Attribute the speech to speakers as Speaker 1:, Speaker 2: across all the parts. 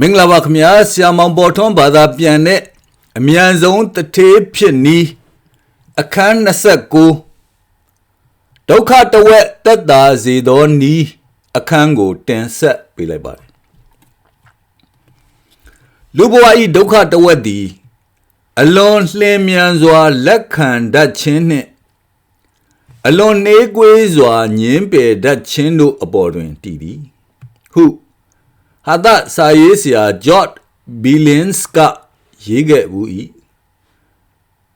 Speaker 1: မင်္ဂလာပါခင်ဗျာဆရာမောင်ပေါ်ထွန်းဘာသာပြန်တဲ့အမြန်ဆုံးတထေးဖြစ်နီးအခန်း29ဒုက္ခတဝက်တက်တာစေသောနီးအခန်းကို တင်ဆက်ပေးလိုက်ပါတယ်လူဘဝဤဒုက္ခတဝက်သည် အလွန်လျင်မြန်စွာ လက်ခံတတ်ခြင်းနှင့်အလွန်နေကွေးစွာညင်းပယ်တတ်ခြင်းတို့အပေါ်တွင်တည်သည်ဟု ဟာသစာရေးဆရာဂျော့ဘီလင်းစ်ကရေးခဲ့ဘူး၏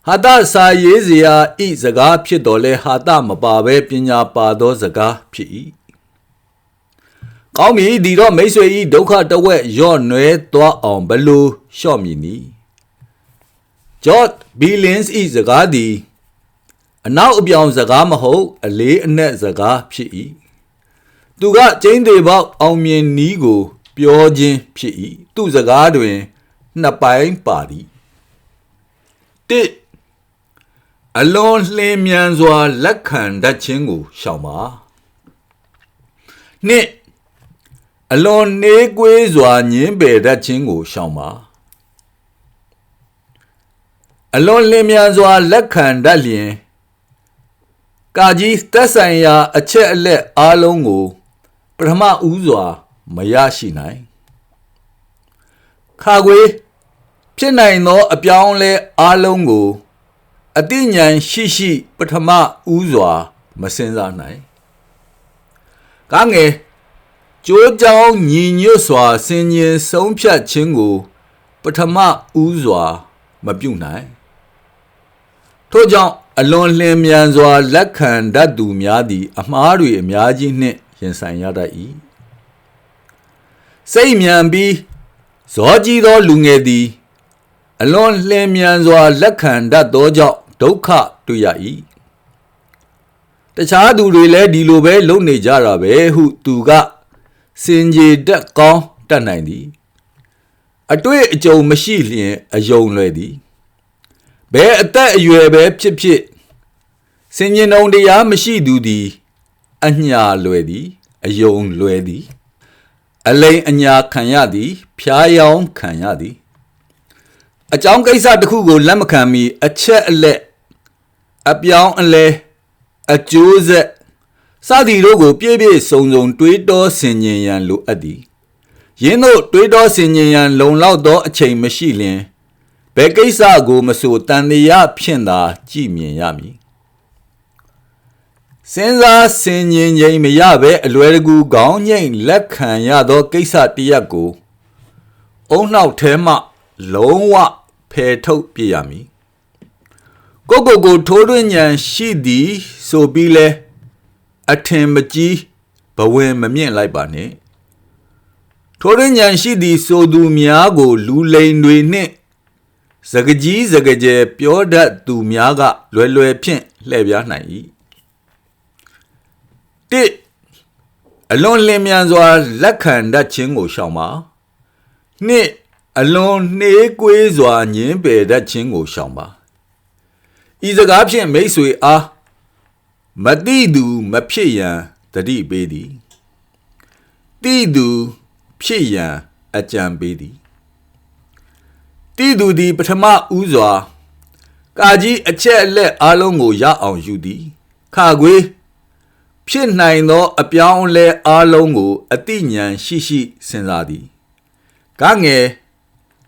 Speaker 1: ဟာသစာရေးဆရာဤစကားဖြစ်တော်လဲဟာသမပါဘဲပညာပါသောစကားဖြစ်၏ကောင်းပြီဒီတော့မိတ်ဆွေဤဒုက္ခတဝက်ရော့နွဲသွားအောင်ဘလို့လျှော့မည်နီဂျော့ဘီလင်းစ်ဤစကားသည်အနောက်အပြောင်စကားမဟုတ်အလေးအနက်စကားဖြစ်၏သူကကျင်းသေးပေါက်အောင်မြင်နီးကို ပြောခြင်းဖြစ်၏သူစကားတွင်နှစ်ပိုင်းပါသည်တိအလွန်လင်းမြန်စွာ လက်ခံတတ်ခြင်းကိုရှောင်ပါနှစ်အလွန်နေကွေးစွာညင်းပယ်တတ်ခြင်းကိုရှောင်ပါအလွန်လင်းမြန်စွာ လက်ခံတတ်လျင်ကာကြီးသက်ဆိုင်ရာ အချက်အလက်အားလုံးကို ပထမဦးစွာ မရရှိနိုင်ခါခွေဖြစ်နိုင်သော အပြောင်းလဲအားလုံးကိုအတိညာဏ်ရှိရှိ ပထမဦးစွာ မစင်စားနိုင်ကားငယ်ကြိုးကြောင်ညီညွတ်စွာဆင်ញင်ဆုံးဖြတ်ခြင်းကို ပထမဦးစွာ မပြုနိုင်ထို့ကြောင့်အလွန်လျင်မြန်စွာ လက်ခံတတ်သူများသည် အမှားတွေအများကြီးနှင့်ရင်ဆိုင်ရတတ်၏ စိတ်မြန်ပြီးဇောကြီးသောလူငယ်သည် အလွန်လျင်မြန်စွာ လက်ခံတတ်သောကြောင့်ဒုက္ခတွေ့ရ၏တခြားသူတွေလည်းဒီလိုပဲလုပ်နေကြတာပဲဟုသူကစင်ကြေတက်ကောင်းတတ်နိုင်သည် အတွေ့အကြုံမရှိလျင်အယုံလွယ်သည်ဘယ်အသက်အရွယ်ပဲဖြစ်ဖြစ်စင်ញင်ုံတရားမရှိသူသည် အညာလွယ်သည် အယုံလွယ်သည် အလိန်အညာခံရသည်ဖျားယောင်းခံရသည်အကြောင်းကိစ္စတစ်ခုကိုလက်မခံမီအချက်အလက်အပြောင်းအလဲအကျိုးဆက်စသည်တို့ကို ပြည့်ပြည့်စုံစုံတွေးတောဆင်ញင်ရန်လိုအပ်သည်ယင်းတို့တွေးတောဆင်ញင်ရန်လုံလောက်သောအချိန်မရှိလျင်ဘယ်ကိစ္စကိုမဆိုတန်တရားဖြင့်သာကြည်မြင်ရမည် စဉ်းစားဆင်ញင်ခြင်းမရဘဲအလွယ်တကူခေါင်းငိမ့်လက်ခံရသောကိစ္စတရက်ကိုအုံနှောက်ထဲမှလုံးဝဖယ်ထုတ်ပြရမည်ကိုကိုကိုထိုးတွင်းဉဏ်ရှိသည်ဆိုပြီးလဲအထင်မကြီးဘဝင်မမြင့်လိုက်ပါနဲ့ထိုးတွင်းဉဏ်ရှိသည်ဆိုသူများကို လူလိန်တွေနှင့်စကကြီးစကကြဲပြောတတ်သူများကလွယ်လွယ်ဖြင့်လှည့်ပြားနိုင်၏ တစ်အလွန်လင်းမြန်စွာလက်ခံတတ်ခြင်းကိုရှောင်ပါနှစ်အလွန်နှေးကွေးစွာညင်းပယ်တတ်ခြင်းကိုရှောင်ပါဤစကားဖြင့်မိတ်ဆွေအားမတိသူမဖြစ်ရန်တတိပေးသည်တိသူဖြစ်ရန်အကြံပေးသည်တိသူသည်ပထမဦးစွာ ကာကြီးအချက်အလက်အလုံးကိုရအောင်ယူသည်ခါခွေး ဖြစ်နိုင်သော အပြောင်းလဲအလုံးကိုအတိညာဏ်ရှိရှိစဉ်းစားသည်ကငယ်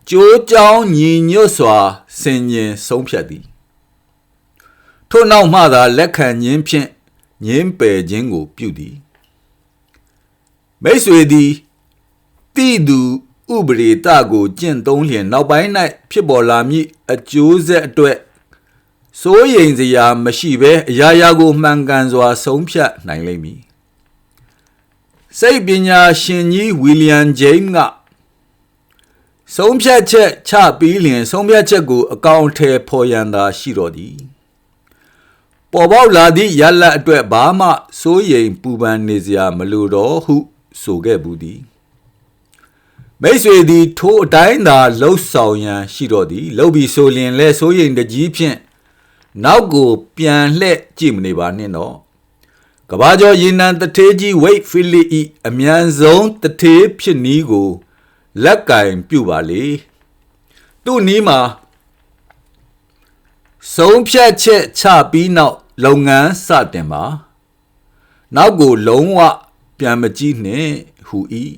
Speaker 1: ကြိုးကြောင်းညီညွတ်စွာဆင်ញင်ဆုံးဖြတ်သည်ထို့နောက်မှသာလက်ခံခြင်းဖြင့်ငင်းပယ်ခြင်းကိုပြုသည်မိတ်ဆွေသည်တိသူဥပရိတကိုကျင့်သုံးလျင်နောက်ပိုင်း၌ဖြစ်ပေါ်လာမည့်အကျိုးဆက်အတွက် စိုးရိမ်စရာမရှိဘဲအရာရာကိုမှန်ကန်စွာ ဆုံးဖြတ်နိုင်လိမ့်မည်စိတ်ပညာရှင်ကြီးဝီလျံဂျိမ်းကဆုံးဖြတ်ချက်ချပြီးလျင်ဆုံးဖြတ်ချက်ကိုအကောင့်ထဲဖော်ရန်သာရှိတော်သည်ပေါ်ပေါက်လာသည့်ရလတ်အတွက်ဘာမှစိုးရိမ်ပူပန်နေစရာမလိုတော့ဟု ဆိုခဲ့ဘူးသည်မိတ်ဆွေသည်ထိုအတိုင်းသာလှုပ်ဆောင်ရန်ရှိတော်သည်လှုပ်ပြီးဆိုလျင်လဲစိုးရိမ်တကြီးဖြင့် နောက်ကိုပြန်လှည့်ကြည့်မနေပါနဲ့တော့ကဘာကျော်ရေနံတထေးကြီးဝိတ်ဖီလီဤအမြန်ဆုံးတထေးဖြစ်နီးကို လက်ကင်ပြုပါလေသူ့နီးမှာဆုံးဖြတ်ချက်ချပြီးနောက်လုပ်ငန်းစတင်ပါနောက်ကိုလုံးဝပြန်မကြည့်နဲ့ဟူ၏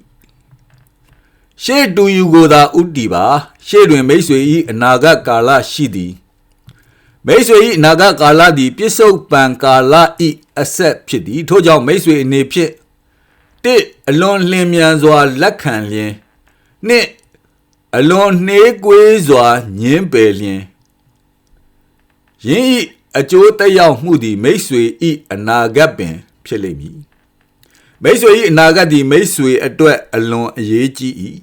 Speaker 1: ရှေ့တူယူကိုသာဥတီပါ ရှေ့တွင်မိတ်ဆွေ၏အနာဂတ်ကာလရှိသည် မိတ်ဆွေ၏အနာဂတ်ကာလသည်ပြစ္ဆုတ်ပံကာလ၏အဆက်ဖြစ်သည်ထို့ကြောင့်မိတ်ဆွေအနေဖြင့်တစ်အလွန်လျင်မြန်စွာလက်ခံလျင်နှစ်အလွန်နှေးကွေးစွာညင်းပယ်လျင်ယင်းဤအကျိုးတက်ရောက်မှုသည်မိတ်ဆွေဤအနာဂတ်ပင် ဖြစ်လိမ့်မည်မိတ်ဆွေဤအနာဂတ်သည်မိတ်ဆွေအတွက်အလွန်အရေးကြီး၏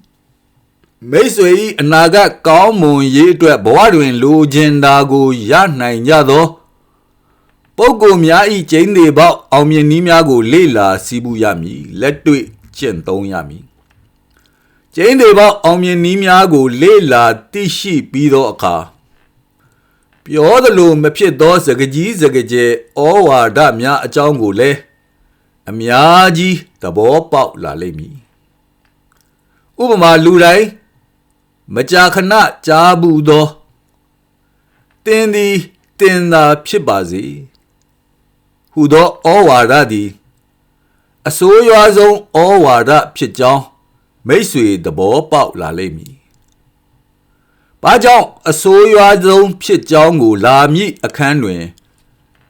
Speaker 1: မိတ်ဆွေဤအနာဂတ်ကောင်းမွန်ရေးအတွက်ဘဝတွင်လိုချင်တာကိုရနိုင်ကြသောပုဂ္ဂိုလ်များဤကျင်းသေးပေါက်အောင်မြင်နည်းများကိုလေ့လာစီးပူးရမည်လက်တွေ့ကျင့်သုံးရမည်ကျင်းသေးပေါက်အောင်မြင်နည်းများကိုလေ့လာသိရှိပြီးသောအခါပြောသလိုမဖြစ်သောစကားကြီးစကားကျဲဩဝါဒများအကြောင်းကိုလည်းအများကြီးသဘောပေါက်လာလိမ့်မည်ဥပမာလူတိုင်း မကြာခဏကြားဘူးသောတင်းသည်တင်သာဖြစ်ပါစေဟူသောဩဝါဒသည်အစိုးရွားဆုံးဩဝါဒဖြစ်ကြောင်းမိတ်ဆွေသဘောပေါက်လာလိမ့်မည်။ဘာကြောင့်အစိုးရွားဆုံးဖြစ်ကြောင်းကိုလာမည့်အခန်းတွင်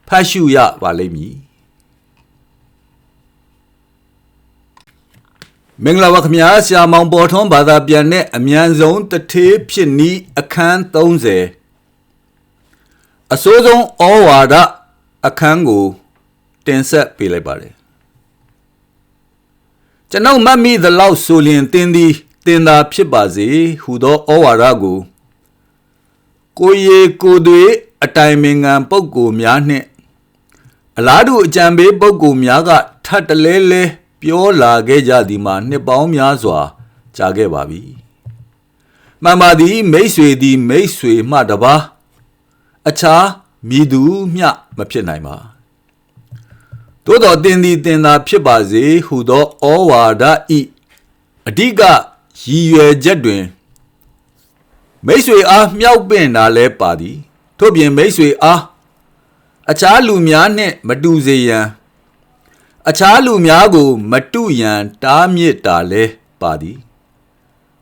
Speaker 1: ဖတ်ရှုရပါလိမ့်မည်။ မင်္ဂလာပါခင်ဗျာဆရာမောင်ပေါ်ထွန်းဘာသာပြန်တဲ့အမြန်ဆုံးတထေးဖြစ်နီးအခန်း30အစိုးဆုံးဩဝါဒအခန်းကိုတင်ဆက်ပေးလိုက်ပါတယ်ကျွန်ုပ်မှတ်မိသလောက်ဆိုလျင်တင်းသည်တင်သာဖြစ်ပါစေဟူသောဩဝါဒကိုကိုရီကိုတွေအတိုင်ပင်ခံပုဂ္ဂိုလ်များနှင့်အလားတူအကြံပေးပုဂ္ဂိုလ်များကထပ်တလဲလဲ ပြောလာခဲ့ကြသည်မှာနှစ်ပေါင်းများစွာကြာခဲ့ပါပြီမှန်ပါသည်မိတ်ဆွေသည်မိတ်ဆွေမှတပါအခြားမိသူမျှမဖြစ်နိုင်ပါသို့တော်တင်သည်တင်သာဖြစ်ပါစေဟူသောဩဝါဒဤအဓိကရည်ရွယ်ချက်တွင်မိတ်ဆွေအားမြောက်ပင့်တာလဲပါသည် ထို့ပြင်မိတ်ဆွေအားအခြားလူများနှင့်မတူစေရန် အခြားလူများကို မတုရန်တားမြစ်တာလဲပါသည်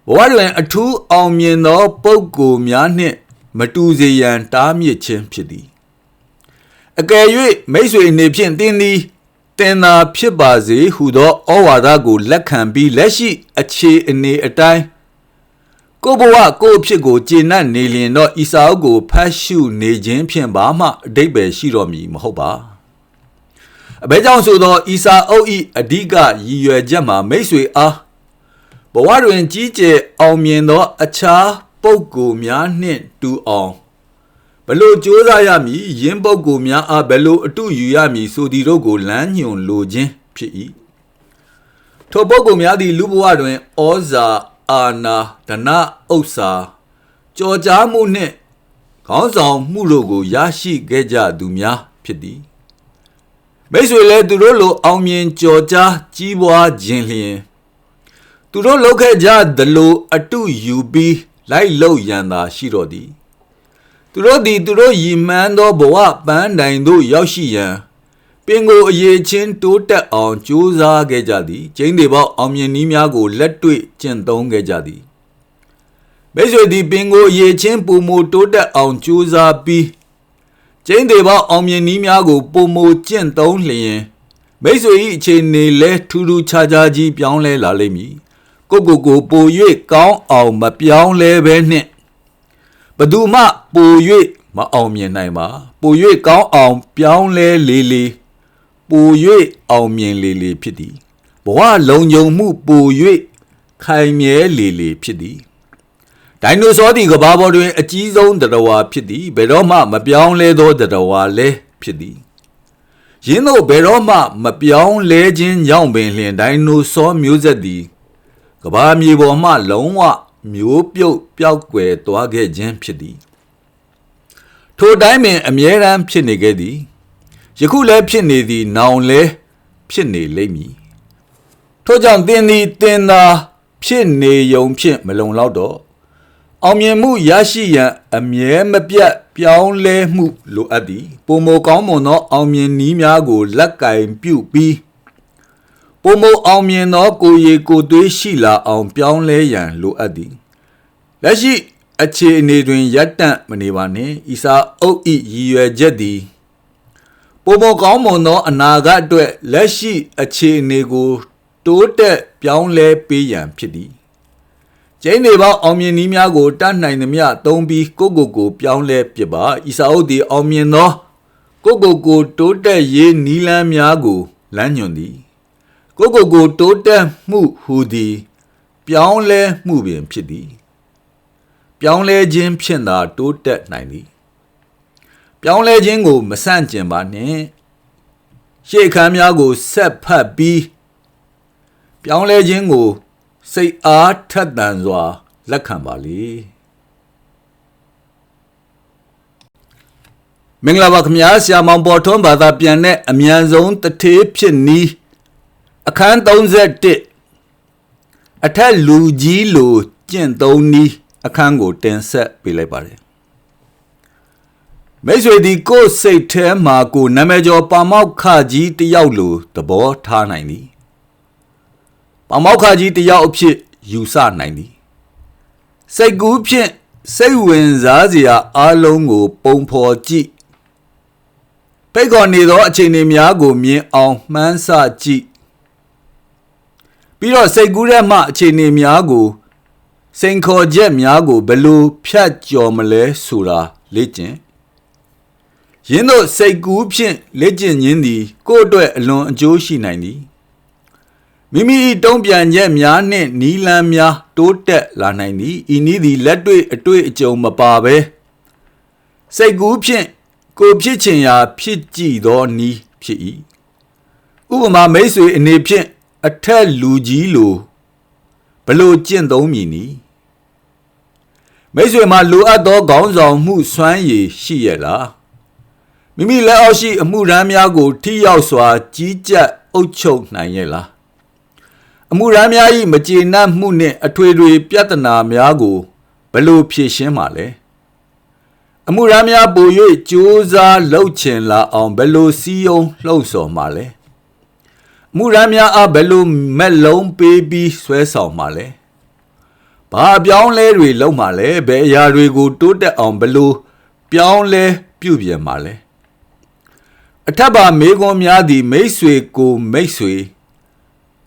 Speaker 1: ဘဝတွင်အထူးအောင်မြင်သော ပုဂ္ဂိုလ်များနှင့် မတူစေရန်တားမြစ်ခြင်းဖြစ်သည်အကယ်၍မိတ်ဆွေအနေဖြင့်တင်းသည်တင်သာဖြစ်ပါစေဟုသောဩဝါဒကိုလက်ခံပြီးလက်ရှိအခြေအနေအတိုင်းကိုဘဝကိုအဖြစ်ကိုကျေနပ်နေလျင်တော့ဤစာအုပ်ကိုဖတ်ရှုနေခြင်းဖြင့်ဘာမှအတိတ်ပဲရှိတော်မူမဟုတ်ပါ အဘဲကြောင့်ဆိုသောဤစာအုပ်ဤအဓိကရည်ရွယ်ချက်မှာမိတ်ဆွေအားဘဝတွင်ကြီးကျယ်အောင်မြင်သော အခြားပုဂ္ဂိုလ်များနှင့်တူအောင်ဘလို့ကြိုးစားရမည်ယင်းပုဂ္ဂိုလ်များအားဘလို့အတုယူရမည်ဆိုသည်တို့ကိုလမ်းညွှန်လိုခြင်းဖြစ်၏ထိုပုဂ္ဂိုလ်များသည်လူဘဝတွင်ဩဇာအာနာဒနာဥစ္စာကြော်ကြားမှုနှင့်ခေါင်းဆောင်မှုတို့ကိုရရှိခဲ့ကြသူများဖြစ်သည် မိတ်ဆွေလည်းသူတို့လိုအောင်မြင်ကြော်ကြားကြီးပွားခြင်းလျင်သူတို့လောက်ခဲ့ကြသလိုအတုယူပြီးလိုက်လို့ရန်သာရှိတော်သည်သူတို့သည်သူတို့ရည်မှန်းသောဘဝပန်းတိုင်သို့ရောက်ရှိရန်ပင်ကိုအရေးချင်းတိုးတက်အောင်ကြိုးစားခဲ့ကြသည်ကျင်းသေးပေါအောင်မြင်နည်းများကိုလက်တွေ့ကျင့်သုံးခဲ့ကြသည်မိတ်ဆွေသည်ပင်ကိုအရေးချင်းပုံမတိုးတက်အောင်ကြိုးစားပြီး ကျင်းသေးပေါအောင်မြင်နည်းများကိုပုံမကျင့်သုံးလျင်မိတ်ဆွေ၏အခြေအနေလဲထူးထူးခြားခြားကြီးပြောင်းလဲလာလိမ့်မည်ကိုကိုကိုပို၍ကောင်းအောင်မပြောင်းလဲဘဲနှင့်ဘသူမှပို၍မအောင်မြင်နိုင်ပါပို၍ကောင်းအောင်ပြောင်းလဲလေလေပို၍အောင်မြင်လေလေဖြစ်သည်ဘဝလုံခြုံမှုပို၍ခိုင်မြဲလေလေဖြစ်သည် ဒိုင်နိုဆောသည်ကဘာပေါ်တွင် အကြီးဆုံးတရဝါဖြစ်သည်ဘယ်တော့မှမပြောင်းလဲသောတရဝါလည်းဖြစ်သည်ယင်းတို့ဘယ်တော့မှမပြောင်းလဲခြင်းကြောင့်ပင်လျှင်ဒိုင်နိုဆောမျိုးဆက်သည်ကဘာမြေပေါ်မှလုံးဝမျိုးပြုတ်ပျောက်ကွယ်သွားခဲ့ခြင်းဖြစ်သည်ထိုတိုင်းပင်အမြဲတမ်းဖြစ်နေခဲ့သည်ယခုလည်းဖြစ်နေသည်နောင်လည်းဖြစ်နေလိမ့်မည်ထို့ကြောင့်သင်သည်သင်သာဖြဖြစ်နေယုံဖြင့်မလုံလောက်တော့ အောင်မြင်မှုရရှိရန်အမြဲမပြတ်ပြောင်းလဲမှုလိုအပ်သည်ပုံမကောင်းမွန်သောအောင်မြင်နည်းများကိုလက်ကင်ပြုပြီးပုံမအောင်မြင်သောကိုယ်ရည်ကိုယ်သွေးရှိလာအောင်ပြောင်းလဲရန်လိုအပ်သည်လက်ရှိအခြေအနေတွင်ရပ်တန့်မနေပါနှင့်ဤစာအုပ်ဤရည်ရွယ်ချက်သည်ပုံမကောင်းမွန်သောအနာဂတ်အတွက်လက်ရှိအခြေအနေကိုတိုးတက်ပြောင်းလဲပေးရန်ဖြစ်သည် ကျင်းနေပေါင်းအောင်မြင်နည်းများကိုတတ်နိုင်သမျှသုံးပြီးကိုကိုကိုပြောင်းလဲပြပါဤစာအုပ်သည်အောင်မြင်သောကိုကိုကိုတိုးတက်ရေးနီးလန်းများကိုလမ်းညွှန်သည်ကိုကိုကိုတိုးတက်မှုဟူသည် ပြောင်းလဲမှုပင်ဖြစ်သည်ပြောင်းလဲခြင်းဖြင့်သာတိုးတက်နိုင်သည်ပြောင်းလဲခြင်းကိုမဆန့်ကျင်ပါနှင့်ရှေ့ခမ်းများကိုဆက်ဖတ်ပြီးပြောင်းလဲခြင်းကို စိတ်အားထက်သန်စွာလက်ခံပါလေမင်္ဂလာပါခင်ဗျာဆရာမောင်ပေါ်ထွန်းဘာသာပြန်တဲ့အမြန်ဆုံးတထေးဖြစ်နီးအခန်း31အထက်လူကြီးလိုကျင့်သုံးနီးအခန်းကိုတင်ဆက်ပေးလိုက်ပါတယ်မိတ်ဆွေဒီကိုယ်စိတ်ထဲမှာကိုနာမည်ကျော်ပါမောက်ခကြီးတယောက်လိုသဘောထားနိုင်သည် ပမောက္ခကြီးတယောက်အဖြစ်ယူဆနိုင်သည်စိတ်ကူးဖြင့်စိတ်ဝင်စားစရာအလုံးကို ပုံဖော်ကြည့်ပိတ်ခေါ်နေသောအချိန်များကိုမြင်အောင်မှန်းဆကြည့်ပြီးတော့စိတ်ကူးတဲ့မှအချိန်များကိုစိန်ခေါ်ချက်များကိုဘယ်လိုဖြတ်ကျော်မလဲဆိုတာလေ့ကျင့်ယင်းတို့စိတ်ကူးဖြင့်လေ့ကျင့်ခြင်းသည်ကိုယ့်အတွက်အလွန်အကျိုးရှိနိုင်သည် မိမိ၏တုံ့ပြန်ချက်များနှင့်နီလန်းများတိုးတက်လာနိုင်သည်ဤနည်းသည်လက်တွေ့အတွေ့အကြုံမပါဘဲစိတ်ကူးဖြင့်ကိုဖြစ်ချင်ရာ ဖြစ်ကြည့်သောနီးဖြစ်၏ဥပမာမိတ်ဆွေအနေဖြင့်အထက်လူကြီးလိုဘလို့ကျင့်သုံးမည်နီမိတ်ဆွေမှာလိုအပ်သောခေါင်းဆောင်မှုစွမ်းရည်ရှိရလားမိမိလက်အောက်ရှိအမှုရန်များကို ထိရောက်စွာ ကြီးကြပ်အုပ်ချုပ်နိုင်ရဲ့လား အမှုရန်များ၏မကျေနပ်မှုနှင့်အထွေထွေပြဿနာများကိုဘယ်လိုဖြေရှင်းမှာလဲအမှုရန်များပို၍ကြိုးစားလှုပ်ချင်လာအောင်ဘယ်လိုစီယုံလှုပ်ဆော်မှာလဲအမှုရန်များအားဘယ်လိုမက်လုံးပေးပြီးဆွဲဆောင်မှာလဲဘာပြောင်းလဲတွေလုပ်မှာလဲဘယ်အရာတွေကိုတိုးတက်အောင်ဘယ်လိုပြောင်းလဲပြုပြင်မှာလဲအထက်ပါမေကွန်များသည်မိတ်ဆွေကိုမိတ်ဆွေ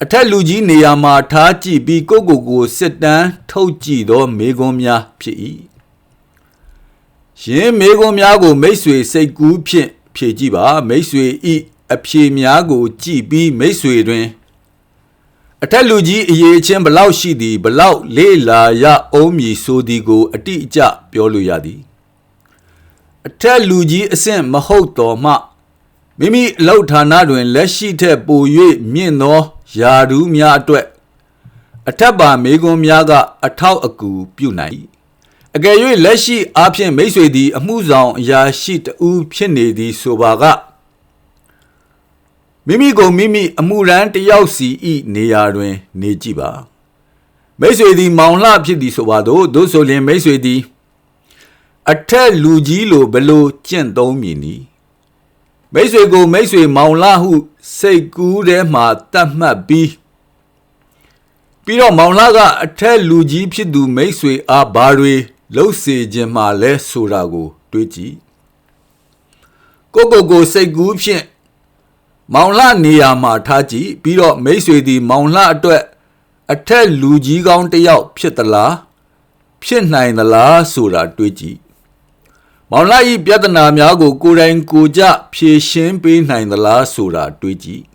Speaker 1: အထက်လူကြီးနေရာမှာထားကြည့်ပြီးကိုကိုကိုစစ်တမ်းထုတ်ကြည့်သောမေကွန်များဖြစ်၏ယင်းမေကွန်များကို မိတ်ဆွေစိတ်ကူးဖြင့်ဖြေကြည့်ပါမိတ်ဆွေဤအဖြေများကို ကြည့်ပြီးမိတ်ဆွေတွင်အထက်လူကြီးအရေးချင်းဘလောက်ရှိသည်ဘလောက်လေးလာရအောင်မည်ဆိုသည်ကို အတိအကျပြောလို့ရသည်အထက်လူကြီးအဆင့်မဟုတ်တော်မှမိမိအလောက်ဌာနတွင်လက်ရှိထက်ပို၍မြင့်သော ယာဒူးများအတွက်အထက်ပါမေကွန်များကအထောက်အကူပြုနိုင်အကယ်၍လက်ရှိအားဖြင့်မိษွေသည်အမှုဆောင်အရာရှိတဦးဖြစ်နေသည်ဆိုပါကမိမိကိုမိမိအမှုရန်တယောက်စီဤနေရာတွင် နေကြည့်ပါမိษွေသည်မောင်လှဖြစ်သည်ဆိုပါတော့သို့ဆိုလျှင်မိษွေသည်အထက်လူကြီးလိုဘလို့ကျင့်သုံးမည်နည်း မိษွေကိုမိษွေမောင်လာဟုစိတ်ကူးထဲမှာတတ်မှတ်ပြီးပြီးတော့မောင်လာကအထက်လူကြီးဖြစ်သူမိษွေအားဘာတွေလှုပ်စေခြင်းမှလဲဆိုတာကို တွေးကြည့်ကိုကိုကိုစိတ်ကူးဖြင့်မောင်လာနေရာမှာထားကြည့်ပြီးတော့မိษွေသည်မောင်လာအတွက်အထက်လူကြီးကောင်းတယောက်ဖြစ်သလားဖြစ်နိုင်သလားဆိုတာတွေးကြည့် မောင်လာဤပြဿနာများကို ကိုယ်တိုင်ကိုကြဖြေရှင်းပေးနိုင်သလားဆိုတာတွေးကြည့်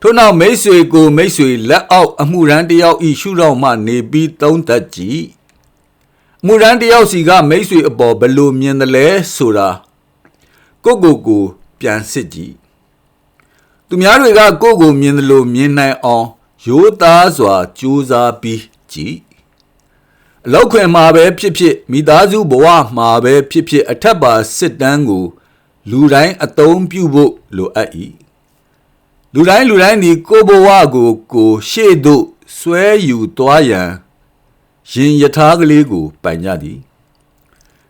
Speaker 1: ထို့နောက်မိတ်ဆွေကိုမိတ်ဆွေလက်အောက်အမှုရန်တယောက်ဤရှုထောင့်မှနေပြီးသုံးသက်ကြည့်အမှုရန်တယောက်စီကမိတ်ဆွေအပေါ်ဘယ်လိုမြင်တယ်လဲဆိုတာကိုကိုကိုပြန်စစ်ကြည့်သူများတွေကကိုကိုမြင်တယ်လို့မြင်နိုင်အောင်ရိုးသားစွာကြိုးစားပြီးကြည့် အလောက်ခွင်မှာပဲဖြစ်ဖြစ်မိသားစုဘဝမှာပဲဖြစ်ဖြစ်အထက်ပါစစ်တမ်းကို လူတိုင်းအသုံးပြုဖို့လိုအပ်၏လူတိုင်းလူတိုင်းဒီကိုဘဝကိုကိုရှေ့သို့ဆွဲယူသွားရန်ရင်ယထာကလေးကိုပိုင်ကြသည်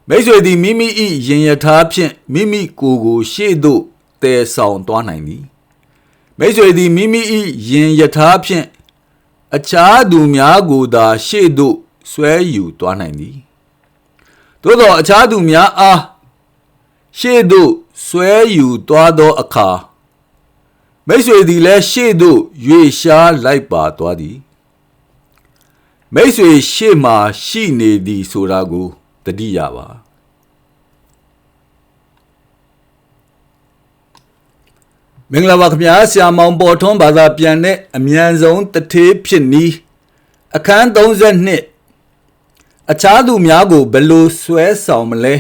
Speaker 1: မိတ်ဆွေသည်မိမိ၏ရင်ယထာဖြင့်မိမိကိုယ်ကိုရှေ့သို့တည်ဆောင်သွားနိုင်သည်မိတ်ဆွေသည်မိမိ၏ရင်ယထာဖြင့်အခြားသူများကိုသာရှေ့သို့ ဆွဲယူသွားနိုင်သည်သို့သောအခြားသူများအားရှေ့သို့ဆွဲယူသွားသောအခါမိတ်ဆွေသည်လည်းရှေ့သို့ရွေရှားလိုက်ပါသွားသည်မိတ်ဆွေရှေ့မှရှိနေသည်ဆိုတာကိုတတိယပါမင်္ဂလာပါခင်ဗျာဆရာမောင်ပေါ်ထွန်းဘာသာပြန်တဲ့အမြန်ဆုံးတထေးဖြစ်နီးအခန်း32 အခြားသူများကိုဘယ်လိုဆွဲဆောင်မလဲ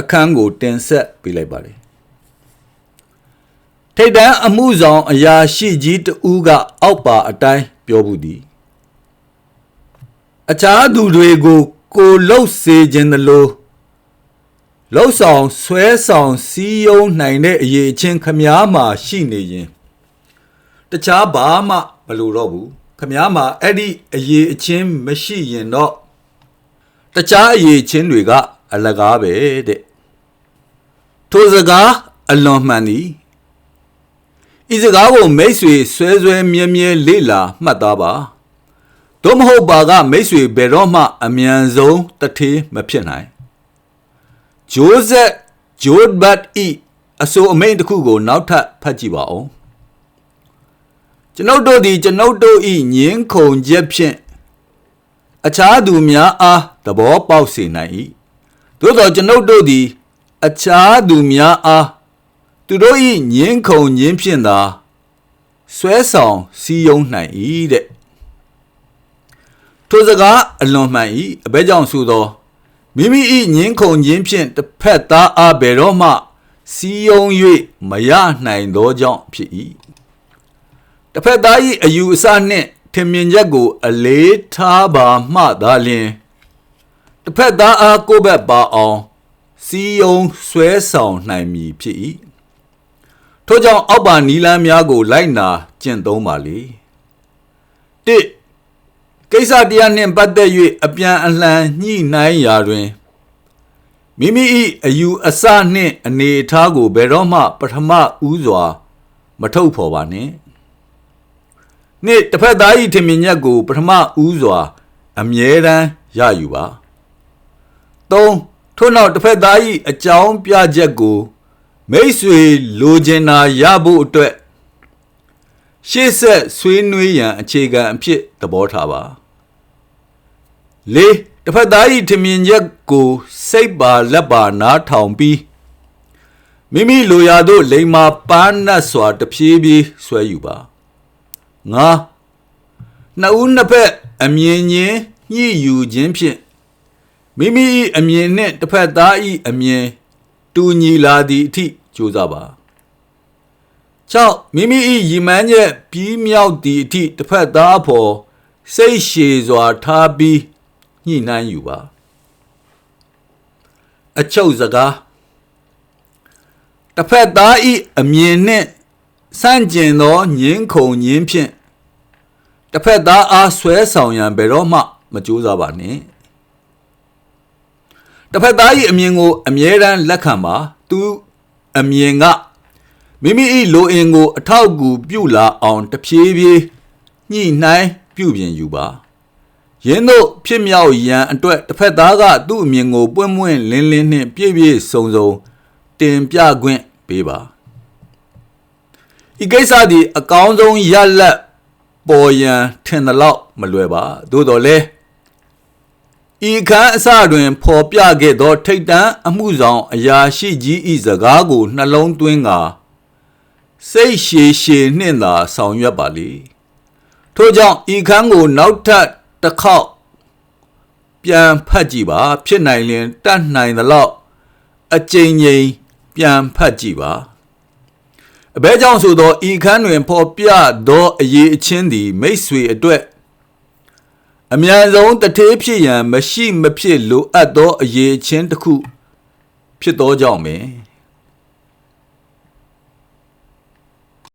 Speaker 1: အခန်းကိုတင်ဆက်ပေးလိုက်ပါတယ်ထိတ်တန်းအမှုဆောင်အရာရှိကြီးတဦးက အောက်ပါအတိုင်းပြောဘူးသည်အခြားသူတွေကို ကိုလှုပ်စေခြင်းသလိုလှုပ်ဆောင်ဆွဲဆောင်စီးယုံနိုင်တဲ့အရေးချင်းခမားမှာရှိနေရင်တခြားဘာမှမလိုတော့ဘူးခမားမှာအဲ့ဒီအရေးအချင်းမရှိရင်တော့ တခြားအရေးချင်းတွေကအလကားပဲတဲ့ထိုစကားအလွန်မှန်သည်ဤစကားကိုမိတ်ဆွေဆွဲဆွဲမြဲမြဲလေ့လာမှတ်သားပါသို့မဟုတ်ပါကမိတ်ဆွေဘယ်တော့မှ အမြန်ဆုံးတထေးမဖြစ်နိုင်ဂျိုးဆက်ဂျိုးဘတ်ဤအဆိုအမိန်တစ်ခုကို နောက်ထပ်ဖတ်ကြည့်ပါဦးကျွန်ုပ်တို့သည်ကျွန်ုပ်တို့ဤညင်းခုန်ချက်ဖြင့် အခြားသူများအားသဘောပေါက်စေနိုင်၏သို့သောကျွန်ုပ်တို့သည် အခြားသူများအားသူတို့၏ညင်းခုန်ခြင်းဖြင့်သာဆွဲဆောင်စီယုံနိုင်၏တဲ့ထိုစကားအလွန်မှန်၏အဘဲကြောင့်ဆိုသောမိမိ၏ညင်းခုန်ခြင်းဖြင့်တစ်ဖက်သားအားဘယ်တော့မှစီယုံ၍မရနိုင်သောကြောင့်ဖြစ်၏တစ်ဖက်သား၏အယူအဆနှင့် ထင်မြင်ချက်ကို အလေးထားပါမှသာလျှင်တစ်ဖက်သားအားကိုယ့်ဘက်ပါအောင်စီယုံဆွဲဆောင်နိုင်မည်ဖြစ်၏ထို့ကြောင့်အောက်ပါနီလန်းများကို လိုက်နာကျင့်သုံးပါလေ၁ကိစ္စတရားနှင့်ပတ်သက်၍အပြန်အလှန်ညှိနှိုင်းရာတွင်မိမိ၏အယူအဆနှင့်အနေအထားကိုဘယ်တော့မှ ပထမဦးစွာ မထုတ်ဖော်ပါနှင့် နှစ်တစ်ဖက်သား၏ထင်မြင်ချက်ကို ပထမဦးစွာ အမြဲတမ်းရယူပါ၃ထို့နောက်တစ်ဖက်သား၏အကြောင်းပြချက်ကို မိတ်ဆွေလိုချင်တာရဖို့အတွက်ရှေ့ဆက်ဆွေးနွေးရန်အခြေခံအဖြစ်သဘောထားပါလေးတစ်ဖက်သား၏ထင်မြင်ချက်ကို စိတ်ပါလက်ပါနားထောင်ပြီးမိမိလိုရာသို့လိမ္မာပန်းနတ်စွာတဖြည်းဖြည်းဆွဲယူပါ ငါနှစ်ဦးနှစ်ဖက်အမြင်ချင်းညှိယူခြင်းဖြင့်မိမိ၏အမြင်နှင့်တစ်ဖက်သား၏အမြင်တူညီလာသည့်အထိကြိုးစားပါ6မိမိ၏ရည်မှန်းချက်ပြီးမြောက်သည့်အထိတစ်ဖက်သားအဖို့စိတ်ရှည်စွာထားပြီးညှိနှိုင်းယူပါအချုပ်စကားတစ်ဖက်သားဤအမြင်နှင့်စန့်ကျင်သောညင်းခုန်ညင်းဖြင့် တစ်ဖက်သားအားဆွဲဆောင်ရန်ဘယ်တော့မှမကြိုးစားပါနှင့်တစ်ဖက်သား၏အမြင်ကိုအမြဲတမ်းလက်ခံပါသူအမြင်ကမိမိ၏လိုအင်ကို အထောက်အကူပြုလာအောင်တဖြည်းဖြည်းညှိနှိုင်းပြုပြင်ယူပါယင်းတို့ဖြစ်မြောက်ရန်အတွက်တစ်ဖက်သားကသူ့အမြင်ကိုပွင့်ပွင့်လင်းလင်းနှင့်ပြည့်ပြည့်စုံစုံတင်ပြခွင့်ပေးပါဤကိစ္စသည်အကောင်းဆုံးရလက် ပေါ်ရန်ထင်သလောက်မလွယ်ပါသို့တော်လည်းဤခန်းအစတွင်ဖော်ပြခဲ့သော ထိတ်တန်းအမှုဆောင်အရာရှိကြီးဤစကားကိုနှလုံးသွင်းကာစိတ်ရှည်ရှည်နှင့်သာဆောင်ရွက်ပါလေထို့ကြောင့်ဤခန်းကိုနောက်ထပ်တစ်ခေါက်ပြန်ဖတ်ကြည့်ပါဖြစ်နိုင်ရင်တတ်နိုင်သလောက်အကြိမ်ကြိမ်ပြန်ဖတ်ကြည့်ပါ အဘဲကြောင့်ဆိုသောဤခန်းတွင်ဖော်ပြသောအရေးအချင်းသည်မိတ်ဆွေအတွက်အမြန်ဆုံးတထေးဖြစ်ရန်မရှိမဖြစ်လိုအပ်သောအရေးချင်းတစ်ခုဖြစ်သောကြောင့်ပင်